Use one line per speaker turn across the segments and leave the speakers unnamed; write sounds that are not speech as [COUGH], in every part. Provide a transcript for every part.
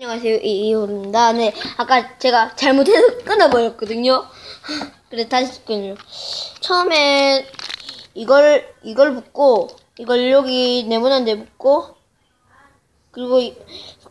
안녕하세요 이이호입니다. 네 아까 제가 잘못해서 끊어버렸거든요. 그래 다시 끊요. 처음에 이걸 이걸 붓고 이걸 여기 네모난 데 붓고 그리고 이-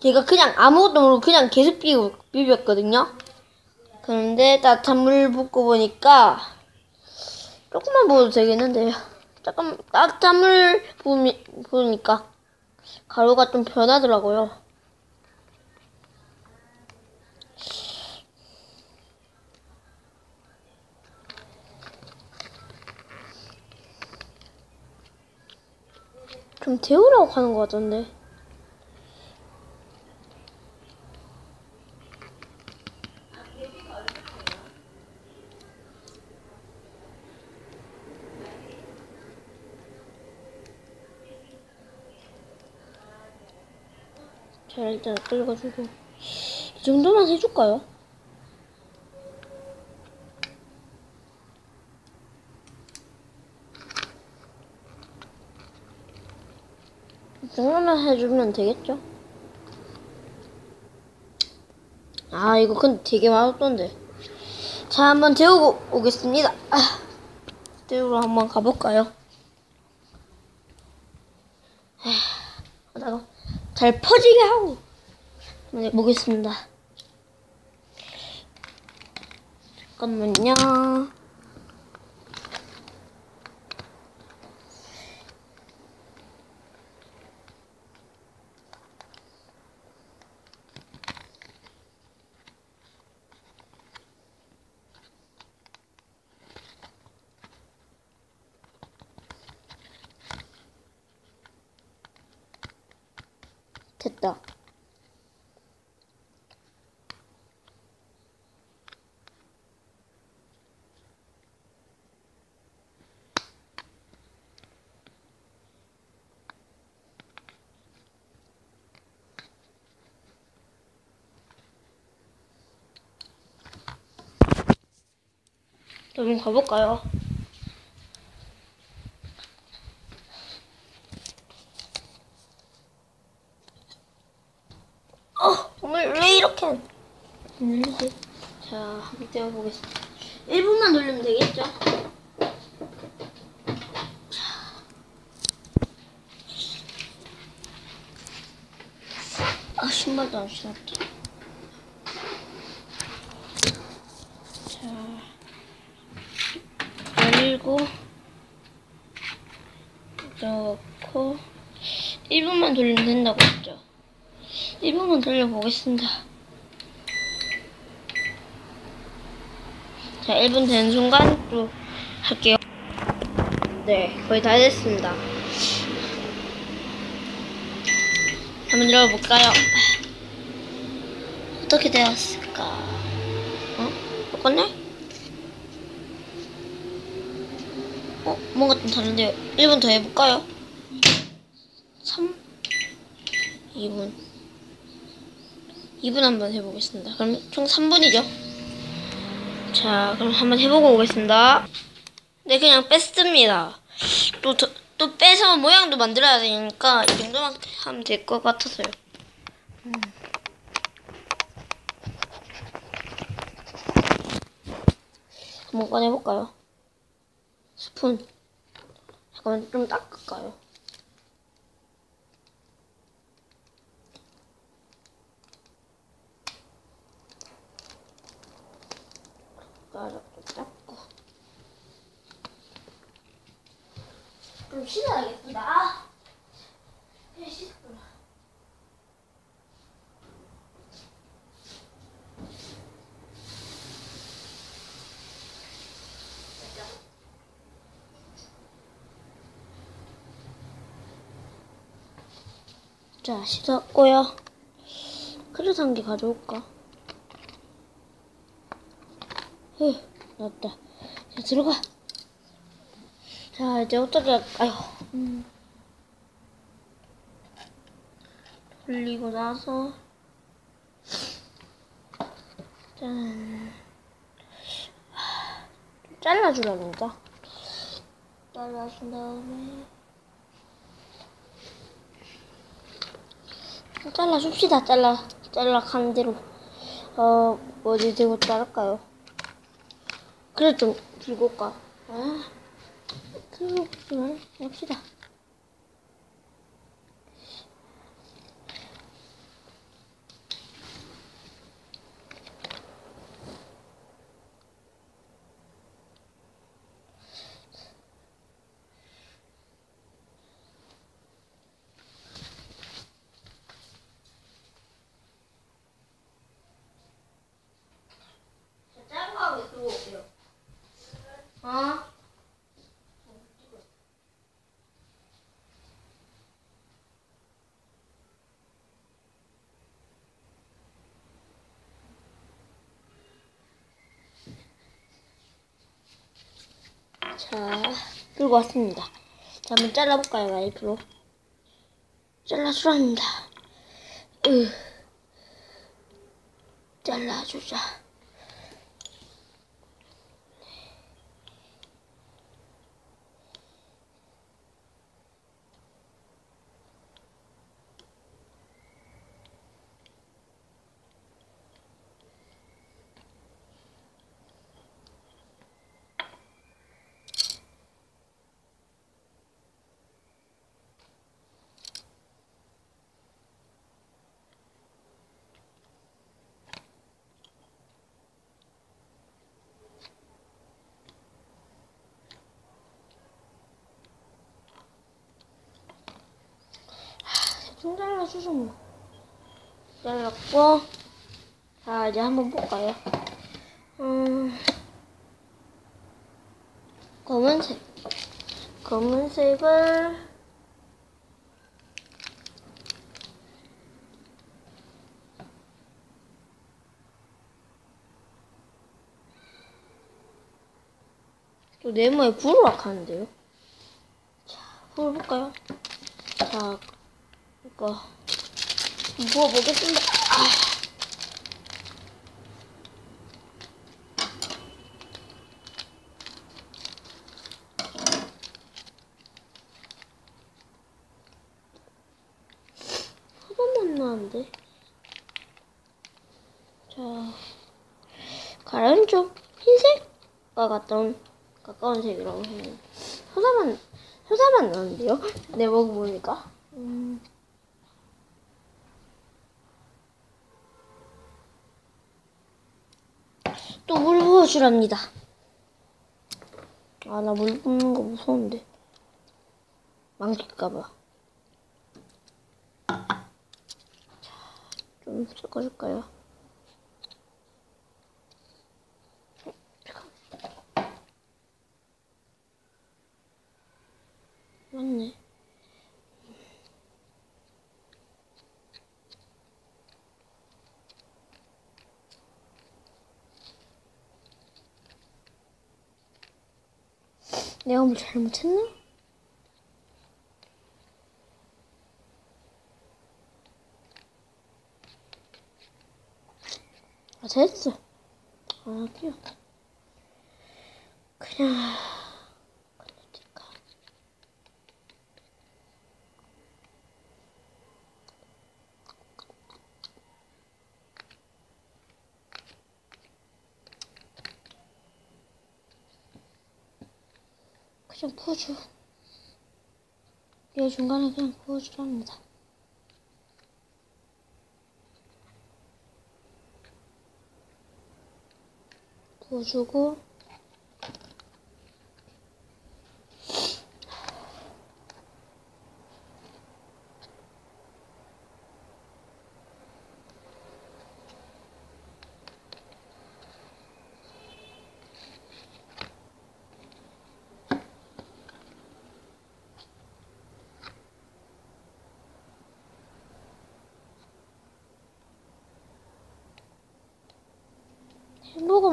제가 그냥 아무것도 모르고 그냥 계속 비비, 비볐거든요. 그런데 따뜻한 물 붓고 보니까 조금만 부어도 되겠는데요. 잠깐 따뜻한 물 부으니, 부으니까 가루가 좀 변하더라고요. 좀 데우라고 하는 것 같던데. 자, 일단 끓여가지고. 이 정도만 해줄까요? 정도만 해주면 되겠죠? 아, 이거 근데 되게 맛없던데. 자, 한번 데우고 오겠습니다. 아, 데우러 한번 가볼까요? 아, 하다가 잘 퍼지게 하고 한번 해보겠습니다. 잠깐만요. 됐다. 그럼 가볼까요? 어, 오늘 왜 이렇게 눌리지? 자, 한번 떼어보겠습니다. 1분만 돌리면 되겠죠? 아, 신발도 안 신었다. 자, 열고, 넣고, 1분만 돌리면 된다고 했죠? 1분만 돌려보겠습니다. 자, 1분 된 순간 또 할게요. 네, 거의 다 됐습니다. 한번 열어볼까요? 어떻게 되었을까? 어? 똑같네? 어? 뭔가 좀 다른데요. 1분 더 해볼까요? 3, 2분. 2분 한번 해보겠습니다. 그럼 총 3분이죠? 자, 그럼 한번 해보고 오겠습니다. 네, 그냥 뺐습니다. 또, 더- 또 빼서 모양도 만들어야 되니까 이 정도만 하면 될 것 같아서요. 음. 한번 꺼내볼까요? 스푼. 잠깐만 좀 닦을까요? 가락도 닦고 좀 씻어야겠다. 아, 그냥 씻었구나. 자, 씻었고요. 그릇 한 개 가져올까? 휴, 나왔다. 자, 들어가. 자, 이제 어떻게, 할- 아휴. 음. 돌리고 나서, 짠. 하, 좀 잘라주랍니다. 잘라준 다음에, 잘라줍시다, 잘라. 짤락한 대로 어 뭐지 들고 자를까요? 그래 좀 들고 올까? 아 오지만 합시다. 짧은 거 하고 들고 올게요. 어? 자, 들고 왔습니다. 자, 한번 잘라볼까요, 와이프로? 잘라주랍니다. 으, 잘라주자. 좀 잘라주죠 뭐. 잘랐고 자 이제 한번 볼까요? 음 검은색 검은색을 또 네모에 불을 하는데요. 자, 불을 볼까요? 자, 이거 부어보겠습니다. 아. 하나만 나는데. 자, 가려는 좀 흰색과 가까운 가까운 색이라고 해요. 소다만 소다만 나는데요? 내 먹어 보니까. 음. 부어주랍니다. 아, 나물 붓는 거 무서운데. 망칠까봐. 자, 좀 섞어줄까요? 맞네. 내가 뭘 잘못했나? 아, 됐어. 아, 뛰어. 그냥. 그러니까. 부어줘. 얘 중간에 그냥 부어주랍니다. 부어주고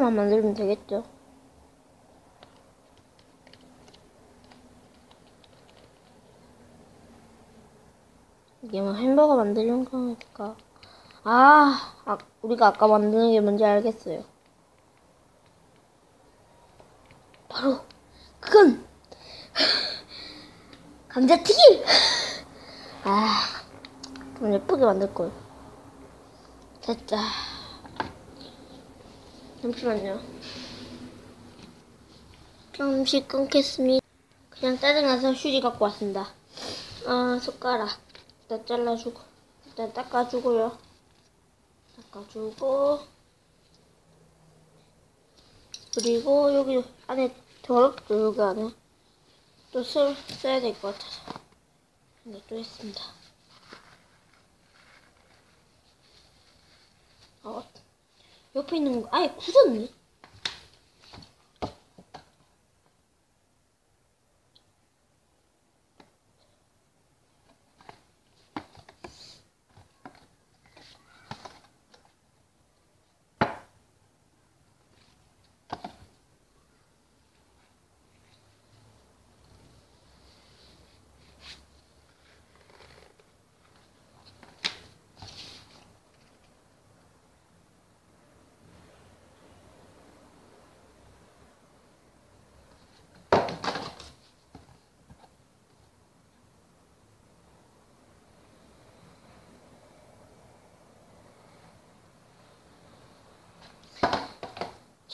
햄버거만 만들면 되겠죠? 이게 뭐 햄버거 만들려는 거니까. 아, 아, 우리가 아까 만드는 게 뭔지 알겠어요. 바로, 그건, [SIGHS] 감자튀김! [SIGHS] 아, 좀 예쁘게 만들걸. 됐다. 잠시만요. 잠시 끊겠습니다. 그냥 짜증나서 휴지 갖고 왔습니다. 아, 숟가락. 일단 잘라주고, 일단 닦아주고요. 닦아주고, 그리고 여기 안에 더럽죠, 여기 안에. 또 써, 써야 될 것 같아서. 네, 또 했습니다. 어, 옆에 있는 거 아예 굳었네.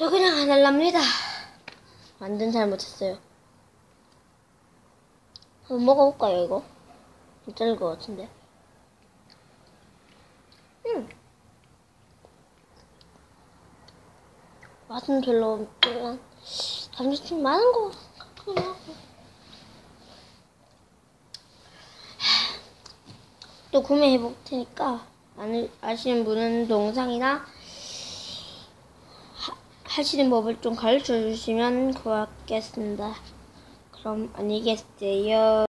저 그냥 안 할랍니다. 완전 잘못했어요. 한번 먹어볼까요, 이거? 괜찮을 것 같은데. 음. 맛은 별로 없지만, 감자튀김 많은 거 같긴 하고. 또 구매해 볼 테니까, 안, 아시는 분은 동상이나 하시는 법을 좀 가르쳐 주시면 고맙겠습니다. 그럼 안녕히 계세요.